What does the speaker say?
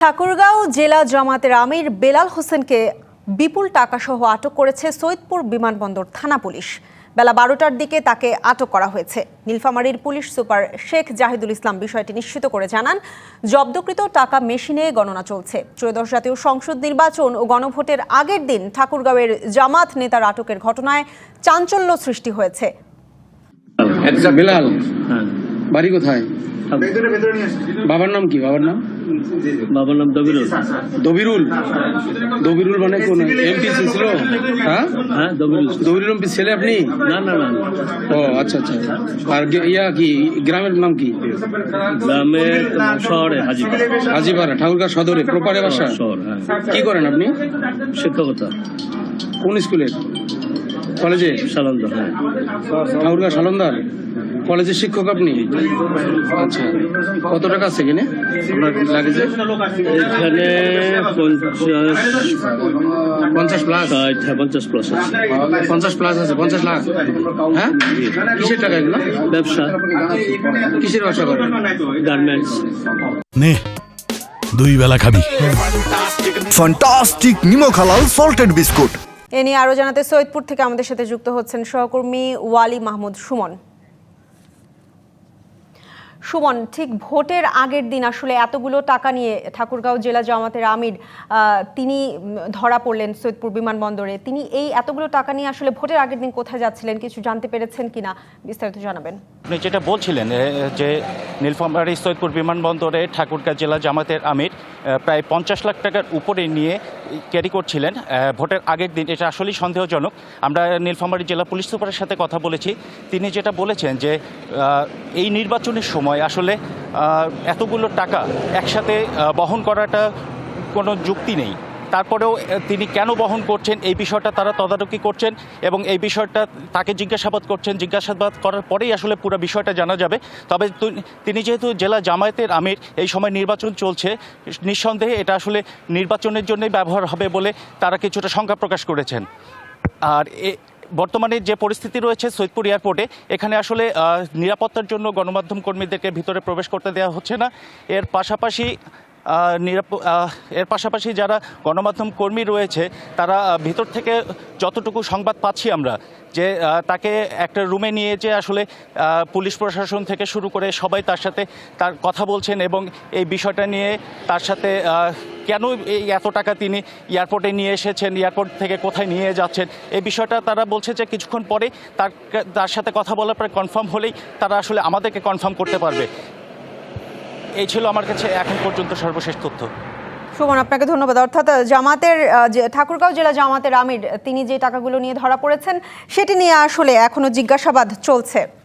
ঠাকুরগাঁও জেলা জামাতের আমির বেলাল হোসেনকে বিপুল টাকাসহ আটক করেছে সৈয়দপুর বিমানবন্দর থানা পুলিশ। বেলা বারোটার দিকে তাকে আটক করা হয়েছে। নীলফামারীর পুলিশ সুপার শেখ জাহিদুল ইসলাম বিষয়টি নিশ্চিত করে জানান জব্দকৃত টাকা মেশিনে গণনা চলছে। ত্রয়োদশ জাতীয় সংসদ নির্বাচন ও গণভোটের আগের দিন ঠাকুরগাঁওয়ের জামাত নেতার আটকের ঘটনায় চাঞ্চল্য সৃষ্টি হয়েছে। আচ্ছা বেলাল হ্যাঁ। বাড়ি কোথায়? বাবার নাম কি? বাবার নাম? বাবার নাম দবিরুল। দবিরুল? দবিরুল মানে কোন? এমপি ছিল? হ্যাঁ? হ্যাঁ দবিরুল দবিরুল এমপি ছেলে আপনি? না না না। ও আচ্ছা আচ্ছা। আর ইয়া কি গ্রামের নাম কি? গ্রামে তোমার শহরে হাজিপাড়া। হাজিপাড়া ঠাকুরগাঁ সদরে প্রপারে বাসা? শহর হ্যাঁ। কি করেন আপনি? শিক্ষকতা। কোন স্কুলে কলেজে? সালান্দ হ্যাঁ। ঠাকুরগাঁ সালন্দার কলেজের শিক্ষক আপনি? আচ্ছা। কত টাকা আছে কিনে আপনার লাগেছে এখানে পঞ্চাশ পঞ্চাশ প্লাস হ্যাঁ পঞ্চাশ প্লাস আছে। পঞ্চাশ প্লাস আছে পঞ্চাশ লাখ। হ্যাঁ? কিসের টাকা এগুলো? ব্যবসা। কিসের ব্যবসা করেন? গার্মেন্টস। নে দুই বেলা খাবি। ফ্যান্টাস্টিক নিমো খালাল সল্টেড বিস্কুট। এ নিয়ে আরও জানাতে সৈয়দপুর থেকে আমাদের সাথে যুক্ত হচ্ছেন সহকর্মী ওয়ালি মাহমুদ সুমন। সুমন, ঠিক ভোটের আগের দিন আসলে এতগুলো টাকা নিয়ে ঠাকুরগাঁও জেলা জামাতের আমির তিনি ধরা পড়লেন সৈয়দপুর বিমানবন্দরে। তিনি এই এতগুলো টাকা নিয়ে আসলে ভোটের আগের দিন কোথায় যাচ্ছিলেন, কিছু জানতে পেরেছেন কিনা বিস্তারিত জানাবেন। আপনি যেটা বলছিলেন যে নীলফামারী সৈয়দপুর বিমানবন্দরে ঠাকুরগাঁও জেলা জামাতের আমির প্রায় পঞ্চাশ লাখ টাকার উপরে নিয়ে ক্যারি করছিলেন। ভোটের আগের দিন, এটা আসলেই সন্দেহজনক। আমরা নীলফামারী জেলা পুলিশ সুপারের সাথে কথা বলেছি। তিনি যেটা বলেছেন যে এই নির্বাচনের সময় আসলে এতগুলো টাকা একসাথে বহন করাটা কোনো যুক্তি নেই। তারপরেও তিনি কেন বহন করছেন, এই বিষয়টা তারা তদারকি করছেন এবং এই বিষয়টা তাকে জিজ্ঞাসাবাদ করছেন। জিজ্ঞাসাবাদ করার পরেই আসলে পুরো বিষয়টা জানা যাবে। তবে তিনি যেহেতু জেলা জামায়াতের আমির, এই সময় নির্বাচন চলছে, নিঃসন্দেহে এটা আসলে নির্বাচনের জন্যই ব্যবহার হবে বলে তারা কিছুটা শঙ্কা প্রকাশ করেছেন। আর এ, বর্তমানে যে পরিস্থিতি রয়েছে সৈয়দপুর এয়ারপোর্টে, এখানে আসলে নিরাপত্তার জন্য গণমাধ্যম কর্মীদেরকে ভিতরে প্রবেশ করতে দেওয়া হচ্ছে না। এর পাশাপাশি এর পাশাপাশি যারা গণমাধ্যম কর্মী রয়েছে, তারা ভিতর থেকে যতটুকু সংবাদ পাচ্ছি আমরা, যে তাকে একটা রুমে নিয়ে যে আসলে পুলিশ প্রশাসন থেকে শুরু করে সবাই তার সাথে তার কথা বলছেন এবং এই বিষয়টা নিয়ে তার সাথে কেন এই এত টাকা তিনি এয়ারপোর্টে নিয়ে এসেছেন, এয়ারপোর্ট থেকে কোথায় নিয়ে যাচ্ছেন, এই বিষয়টা তারা বলছে যে কিছুক্ষণ পরে তার তার সাথে কথা বলার পরে কনফার্ম হলেই তারা আসলে আমাদেরকে কনফার্ম করতে পারবে। এই ছিল আমার কাছে এখন পর্যন্ত সর্বশেষ তথ্য। সুমন, আপনাকে ধন্যবাদ। অর্থাৎ জামাতের ঠাকুরগাঁও জেলা জামাতের আমির, তিনি যে টাকাগুলো নিয়ে ধরা পড়েছেন, সেটি নিয়ে আসলে এখনও জিজ্ঞাসাবাদ চলছে।